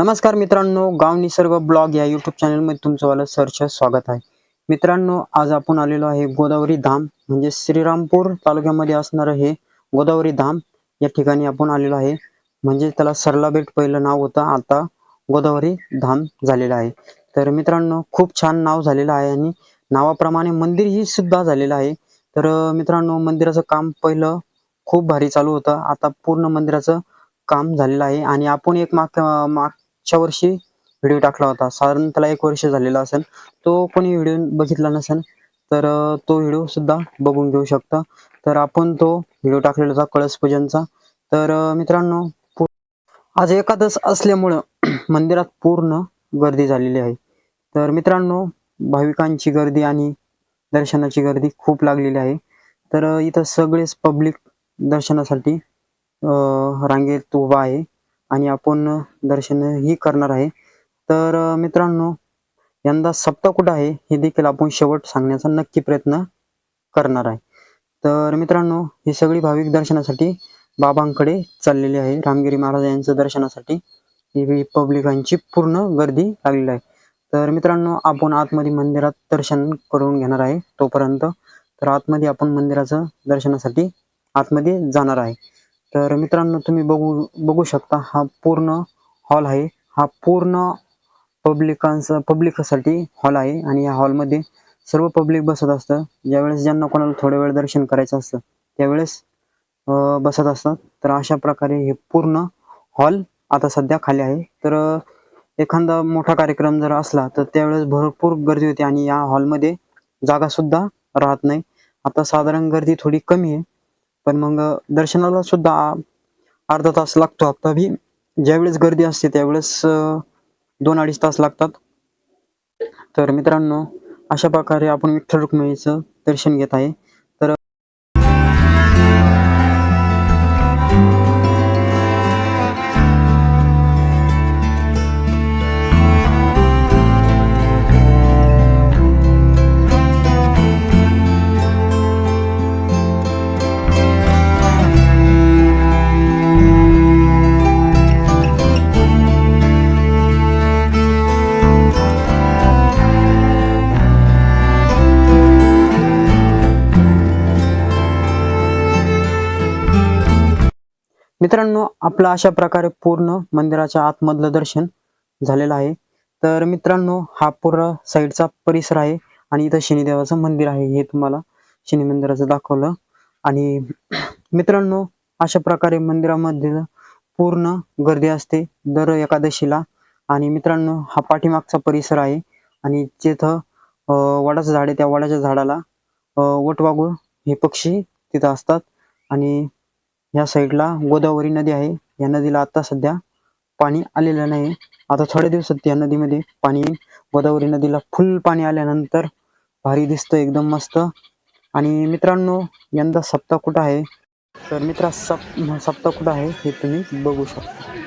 नमस्कार मित्रांनो गाव निसर्ग ब्लॉग या युट्यूब चॅनलमध्ये तुमचं वाला सरचं स्वागत आहे. मित्रांनो आज आपण आलेलो आहे गोदावरी धाम म्हणजे श्रीरामपूर तालुक्यामध्ये असणारं हे गोदावरी धाम. या ठिकाणी आपण आलेलो आहे. म्हणजे त्याला सरला बेट पहिलं नाव होतं. आता गोदावरी धाम झालेलं आहे. तर मित्रांनो खूप छान नाव झालेलं आहे आणि नावाप्रमाणे मंदिर ही सुद्धा झालेलं आहे. तर मित्रांनो मंदिराचं काम पहिलं खूप भारी चालू होतं. आता पूर्ण मंदिराचं काम झालेलं आहे. आणि आपण एक माग मागच्या वर्षी व्हिडिओ टाकला होता. साधारण त्याला एक वर्ष झालेला असेल. तो कोणी व्हिडिओ बघितला नसेल तर तो व्हिडिओ सुद्धा बघून घेऊ शकता. तर आपण तो व्हिडिओ टाकलेला होता कळस पूजनचा. तर मित्रांनो आज एकादश असल्यामुळं मंदिरात पूर्ण गर्दी झालेली आहे. तर मित्रांनो भाविकांची गर्दी आणि दर्शनाची गर्दी खूप लागलेली आहे. तर इथं सगळेच पब्लिक दर्शनासाठी रांगेत उभा आहे. आणि आपण दर्शनही करणार आहे. तर मित्रांनो यंदा सप्ताह कुठं आहे हे देखील आपण शेवट सांगण्याचा नक्की प्रयत्न करणार आहे. तर मित्रांनो ही सगळी भाविक दर्शनासाठी बाबांकडे चाललेली आहे. रामगिरी महाराज यांचं दर्शनासाठी ही पब्लिकांची पूर्ण गर्दी लागलेली आहे. तर मित्रांनो आपण आतमध्ये मंदिरात दर्शन करून घेणार आहे तोपर्यंत. तर आतमध्ये आपण मंदिराचं दर्शनासाठी आतमध्ये जाणार आहे. तर मित्रांनो तुम्ही बघू बघू शकता हा पूर्ण हॉल आहे. हा पूर्ण पब्लिकांचा पब्लिकसाठी हॉल आहे आणि या हॉलमध्ये सर्व पब्लिक बसत असतं. ज्यावेळेस ज्यांना कोणाला थोड्या वेळ दर्शन करायचं असतं त्यावेळेस बसत असतात. तर अशा प्रकारे हे पूर्ण हॉल आता सध्या खाली आहे. तर एखादा मोठा कार्यक्रम जर असला तर त्यावेळेस भरपूर गर्दी होते आणि या हॉलमध्ये जागा सुद्धा राहत नाही. आता साधारण गर्दी थोडी कमी आहे. पण मग दर्शनाला सुद्धा अर्धा तास लागतो आता बी ज्यावेळेस गर्दी असते त्यावेळेस दोन अडीच तास लागतात. तर मित्रांनो अशा प्रकारे आपण विठ्ठल रुक्मिणीचं दर्शन घेत आहे. मित्रांनो आपलं अशा प्रकारे पूर्ण मंदिराच्या आतमधलं दर्शन झालेलं आहे. तर मित्रांनो हा पूर्ण साईडचा परिसर आहे आणि इथं शनिदेवाचं मंदिर आहे हे तुम्हाला शनी मंदिराचं दाखवलं. आणि मित्रांनो अशा प्रकारे मंदिरामध्ये पूर्ण गर्दी असते दर एकादशीला. आणि मित्रांनो हा पाठीमागचा परिसर आहे आणि जिथं वडाचं झाड आहे त्या वडाच्या झाडाला अं, हे पक्षी तिथं असतात. आणि या साईडला गोदावरी नदी आहे. या नदीला आता सध्या पाणी आलेलं नाही. आता थोड्या दिवसात या नदीमध्ये पाणी येईल. गोदावरी नदीला फुल पाणी आल्यानंतर भारी दिसतं एकदम मस्त. आणि मित्रांनो यंदा सप्ताह कुठं आहे? तर मित्रा सप सप्ताह कुठं आहे हे तुम्ही बघू शकता.